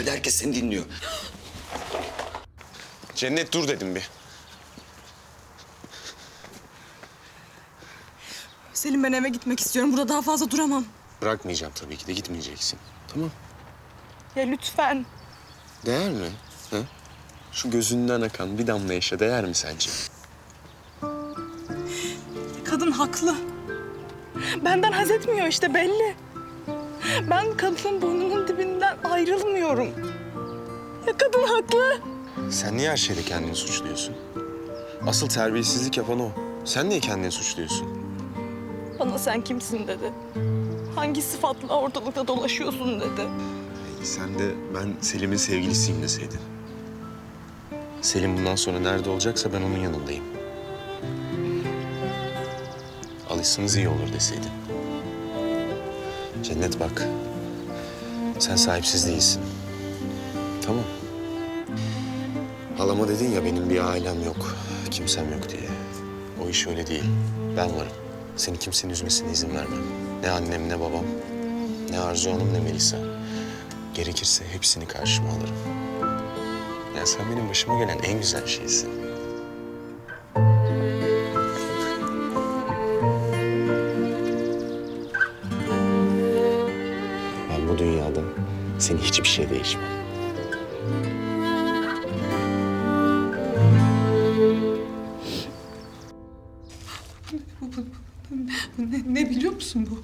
İçeride herkes seni dinliyor. Cennet dur dedim bir. Selim ben eve gitmek istiyorum. Burada daha fazla duramam. Bırakmayacağım tabii ki de gitmeyeceksin. Tamam. Ya lütfen. Değer mi? Ha? Şu gözünden akan bir damla yaşa değer mi sence? Kadın haklı. Benden haz etmiyor işte belli. Ben kadının burnunun ayrılmıyorum. Ya kadın haklı. Sen niye her şeyde kendini suçluyorsun? Asıl terbiyesizlik yapan o. Sen niye kendini suçluyorsun? Bana sen kimsin dedi. Hangi sıfatla ortalıkta dolaşıyorsun dedi. Sen de ben Selim'in sevgilisiyim deseydin. Selim bundan sonra nerede olacaksa ben onun yanındayım. Alışsanız iyi olur deseydin. Cennet bak. Sen sahipsiz değilsin. Tamam. Halama dedin ya benim bir ailem yok, kimsem yok diye. O iş öyle değil. Ben varım. Seni kimsenin üzmesine izin vermem. Ne annem ne babam, ne Arzu Hanım ne Melisa. Gerekirse hepsini karşıma alırım. Ya sen benim başıma gelen en güzel şeysin. Seni hiçbir şey değişmem. Ne, ne biliyor musun? Bu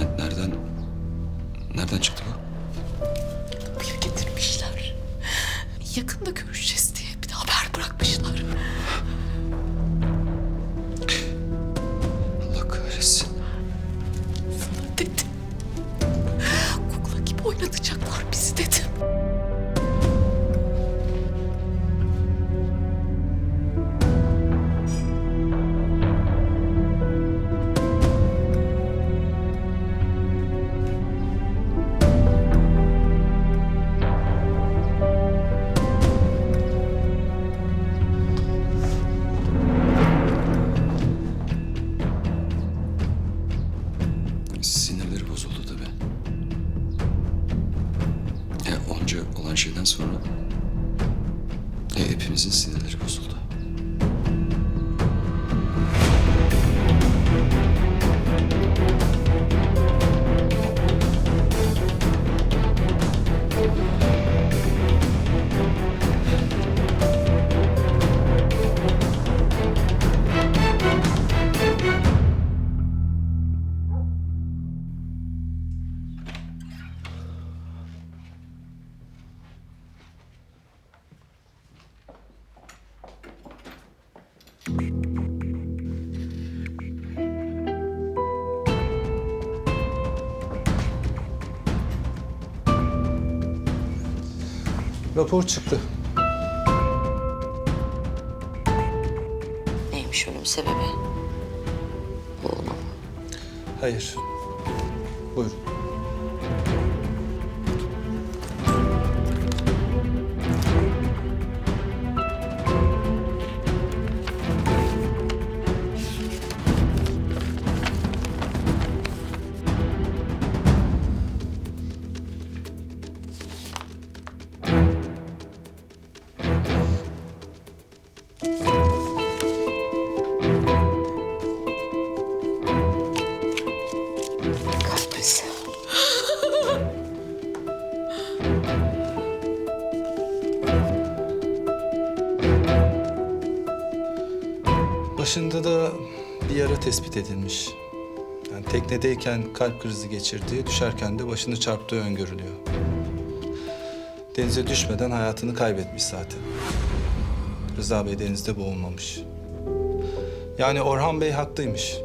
nereden, nereden çıktı bu? Bir getirmişler. Yakında görüşeceğiz Sinirleri bozuldu tabii. Ya onca olan şeyden sonra e, hepimizin sinirleri bozuldu. Rapor çıktı. Neymiş ölüm sebebi? Mı? Hayır. Buyurun. Başında da bir yara tespit edilmiş. Yani teknedeyken kalp krizi geçirdiği, düşerken de başını çarptığı öngörülüyor. Denize düşmeden hayatını kaybetmiş zaten. Rıza Bey denizde boğulmamış. Yani Orhan Bey haklıymış.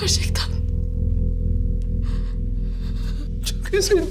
Gerçekten. Çok üzgünüm.